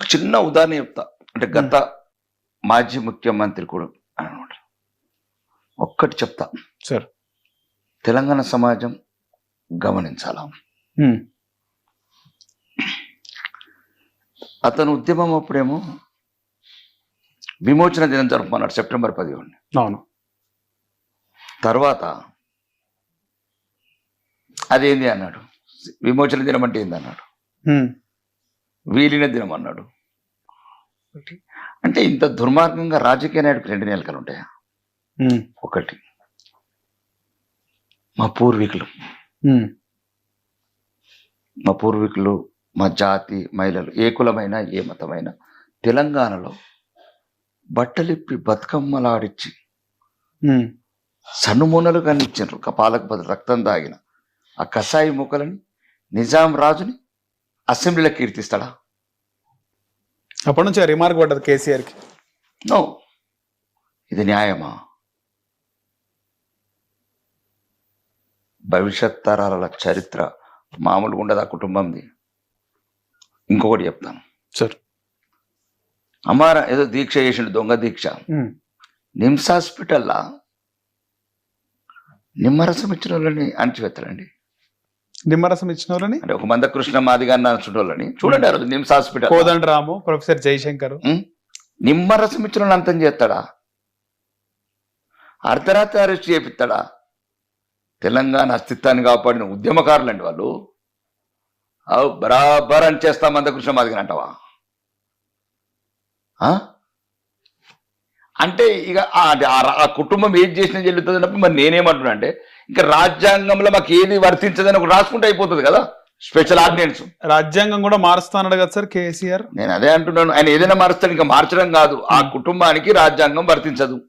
ఒక చిన్న ఉదాహరణ చెప్తా. అంటే గత మాజీ ముఖ్యమంత్రి కూడా అనమాట. ఒక్కటి చెప్తా. సార్. తెలంగాణ సమాజం గమనించాలా? అతను ఉద్యమం అప్పుడేమో విమోచన దినం జరుపుకున్నాడు సెప్టెంబర్ పదిహేను అవును. తర్వాత అదేంది అన్నాడు? విమోచన దినం అంటే ఏంది అన్నాడు? వీలిన దినం అన్నాడు. అంటే ఇంత దుర్మార్గంగా రాజకీయ నాయకుడికి రెండు నెలకలు ఉంటాయా ఒకటి. మా పూర్వీకులు. మా పూర్వీకులు మా జాతి మహిళలు ఏ కులమైనా ఏ మతమైనా తెలంగాణలో బట్టలిప్పి బతుకమ్మలాడిచ్చి సన్నుమూనలు కనిచ్చారు కపాలకు బదులు రక్తం తాగిన ఆ కసాయి ముక్కలని నిజాం రాజుని అసెంబ్లీలో కీర్తిస్తాడా? అప్పటి నుంచి రిమార్క్ పడ్డది కేసీఆర్కి నో. ఇది న్యాయమా? భవిష్యత్ తరాల చరిత్ర మామూలుగా ఉండదు ఆ కుటుంబంది. ఇంకొకటి చెప్తాను సార్. అమ్మార ఏదో దీక్ష చేసిండు దొంగ దీక్ష. నిమ్స్ హాస్పిటల్లా? నిమ్మరసం ఇచ్చిన వాళ్ళని అణచివేస్తారండి నిమ్మరసం ఇచ్చిన వాళ్ళని అంటే ఒక మంద కృష్ణ మాదిగా అన్న వాళ్ళని చూడండి ఆ రోజు నిమ్స్ హాస్పిటల్. కోదండ రాము ప్రొఫెసర్ జయశంకర్. నిమ్మరసం ఇచ్చిన అంతం చేస్తాడా? అర్ధరాత్రి అరెస్ట్ చేపిస్తాడా? తెలంగాణ అస్తిత్వాన్ని కాపాడిన ఉద్యమకారులు అండి వాళ్ళు. అవు బరాబర్ అని చేస్తా మందకృష్ణ మాదిగని అంటావా? అంటే ఇక ఆ- కుటుంబం ఏది చేసినా చెల్లుతుంది అన్నప్పుడు మరి నేనేమంటున్నా అంటే ఇంకా రాజ్యాంగంలో మాకు ఏది వర్తించదని ఒక రాసుకుంటే అయిపోతుంది కదా. స్పెషల్ ఆర్డినెన్స్ రాజ్యాంగం కూడా మారుస్తానడు కదా సార్ కేసీఆర్? నేను అదే అంటున్నాను. ఆయన ఏదైనా మారుస్తాడు ఇంకా మార్చడం కాదు. ఆ కుటుంబానికి రాజ్యాంగం వర్తించదు.